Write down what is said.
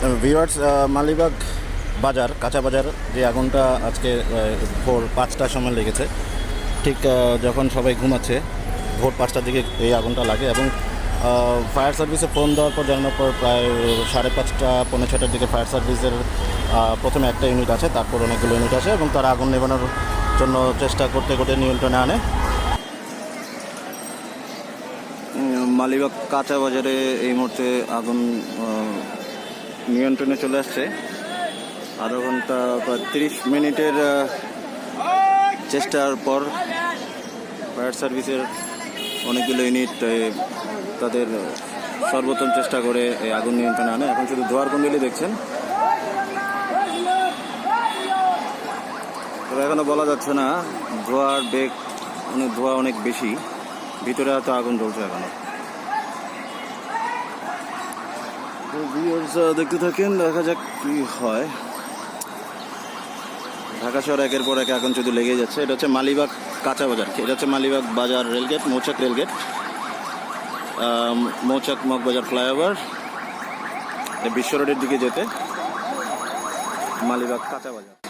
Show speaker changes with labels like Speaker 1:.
Speaker 1: Viewers Malibagh বাজার, কাঁচা বাজার যে আগুনটা আজকে ভোর পাঁচটার সময় লেগেছে, ঠিক যখন সবাই ঘুমাচ্ছে, ভোর পাঁচটার দিকে এই আগুনটা লাগে এবং ফায়ার সার্ভিসে ফোন দেওয়ার পর জানানোর পর প্রায় সাড়ে পাঁচটা, পৌনে ছটার দিকে ফায়ার সার্ভিসের প্রথমে একটা ইউনিট আছে, তারপর অনেকগুলো ইউনিট আছে এবং তারা আগুন নেবানোর জন্য চেষ্টা করতে করতে নিয়ন্ত্রণে আনে। মালিবাগ কাঁচা বাজারে এই মুহূর্তে আগুন নিয়ন্ত্রণে চলে আসছে। আধা ঘণ্টা বা তিরিশ মিনিটের চেষ্টার পর ফায়ার সার্ভিসের অনেকগুলো ইউনিট তাদের সর্বোত্তম চেষ্টা করে এই আগুন নিয়ন্ত্রণে আনে। এখন শুধু ধোয়ার কুণ্ডলি দেখছেন। তবে এখনও বলা যাচ্ছে না, ধোয়ার বেগ অনেক ধোয়া অনেক বেশি, ভিতরে হয়তো আগুন জ্বলছে এখনও। দেখতে থাকেন, দেখা যাক কি হয়। ঢাকা শহর একের পর এক এখন শুধু লেগে যাচ্ছে, এটা হচ্ছে মালিবাগ কাঁচা বাজার। এটা হচ্ছে Malibagh Bazar rail gate Mouchak rail gate Mouchak Moghbazar flyover. বিশ্ব রোডের দিকে যেতে। মালিবাগ কাঁচা বাজার।